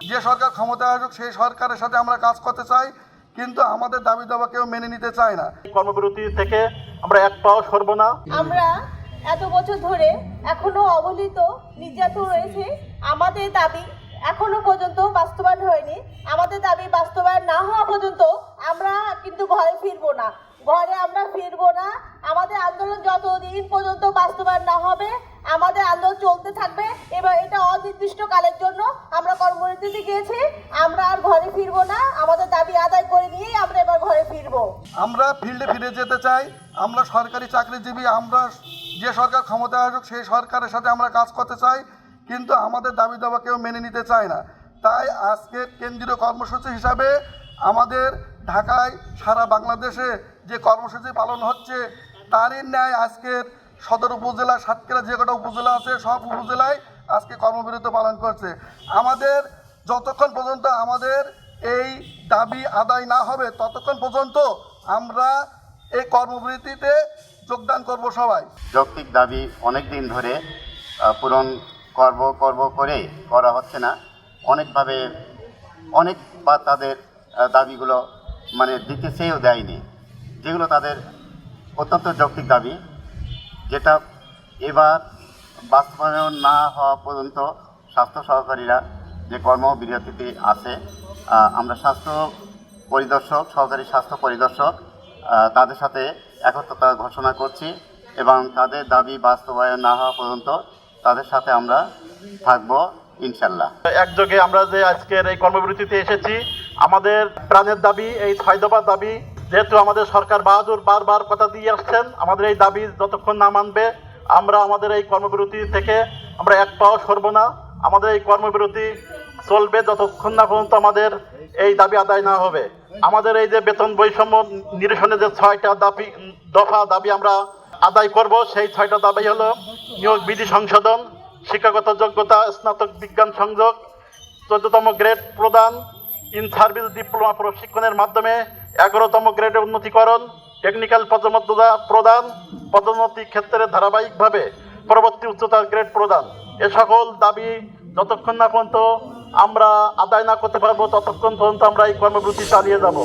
যে সরকার ক্ষমতায় আসুক সেই সরকারের সাথে আমরা কাজ করতে চাই কিন্তু আমাদের দাবি দাবা কেউ মেনে নিতে চায় না। কর্মবিরতি থেকে আমরা এক পাও সরব না। আমরা এত বছর ধরে এখনও অবহেলিত নির্যাতন রয়েছে আমাদের দাবি এখনও পর্যন্ত বাস্তবায়ন হয়নি। আমাদের দাবি বাস্তবায়ন না হওয়া পর্যন্ত আমরা কিন্তু ঘরে ফিরবো না। ঘরে আমরা ফিরবো না। আমাদের আন্দোলন যতদিন পর্যন্ত বাস্তবায়ন না হবে আমাদের আন্দোলন চলতে থাকবে এবং এটা অনির্দিষ্ট কালের জন্য কর্মবিরতিতে গিয়েছি আমরা আর ঘরে ফিরবো না। আমাদের দাবি আদায় করে নিয়েই আমরা এবার ঘরে ফিরবো। আমরা ফিল্ডে ফিরে যেতে চাই। আমরা সরকারি চাকরিজীবী, আমরা যে সরকার ক্ষমতায় আসুক, সেই সরকারের সাথে আমরা কাজ করতে চাই। কিন্তু আমাদের দাবি দাবা কেউ মেনে নিতে চায় না। তাই আজকে কেন্দ্রীয় কর্মসূচি হিসাবে আমাদের ঢাকায় সারা বাংলাদেশে যে কর্মসূচি পালন হচ্ছে, তারই ন্যায় আজকের সদর উপজেলা, সাতক্ষীরা যে কটা উপজেলা আছে, সব উপজেলায় আজকে কর্মবিরতি পালন করছে। আমাদের যতক্ষণ পর্যন্ত আমাদের এই দাবি আদায় না হবে, ততক্ষণ পর্যন্ত আমরা এই কর্মবৃত্তিতে যোগদান করব সবাই। যৌক্তিক দাবি অনেক দিন ধরে পূরণ করব করব করে করা হচ্ছে না। অনেকভাবে অনেক বা তাদের দাবিগুলো মানে দিতে চেয়েও দেয়নি, যেগুলো তাদের অত্যন্ত যৌক্তিক দাবি, যেটা এবার বাস্তবায়ন না হওয়া পর্যন্ত স্বাস্থ্য সহকারীরা যে কর্মবিরতিতে আছে আমরা স্বাস্থ্য পরিদর্শক, সহকারী স্বাস্থ্য পরিদর্শক তাদের সাথে একত্রতা ঘোষণা করছি এবং তাদের দাবি বাস্তবায়ন না হওয়া পর্যন্ত তাদের সাথে আমরা থাকব ইনশাল্লাহ একযোগে আমরা যে আজকের এই কর্মবিরতিতে এসেছি, আমাদের প্রাণের দাবি, এই ছয় দাবি, যেহেতু আমাদের সরকার বাহাদুর বারবার কথা দিয়ে আসছেন, আমাদের এই দাবি যতক্ষণ না মানবে, আমরা আমাদের এই কর্মবিরতি থেকে আমরা এক পাও সরব না। আমাদের এই কর্মবিরতি চলবে যতক্ষণ না পর্যন্ত আমাদের এই দাবি আদায় না হবে। আমাদের এই যে বেতন বৈষম্য নিরসনে যে ছয়টা দাবি, দফা দাবি আমরা আদায় করব, সেই ছয়টা দাবি হলো নিয়োগ বিধি সংশোধন, শিক্ষাগত যোগ্যতা, স্নাতক বিজ্ঞান সংযোগ, চোদ্দতম গ্রেড প্রদান, ইন সার্ভিস ডিপ্লোমা প্রশিক্ষণের মাধ্যমে এগারোতম গ্রেডের উন্নতিকরণ, টেকনিক্যাল পদমর্যাদা প্রদান, পদোন্নতি ক্ষেত্রে ধারাবাহিকভাবে পরবর্তী উচ্চতার গ্রেড প্রদান। এ সকল দাবি যতক্ষণ না পর্যন্ত আমরা আদায় না করতে পারব ততক্ষণ পর্যন্ত আমরা এই কর্মবৃত্তি চালিয়ে যাব।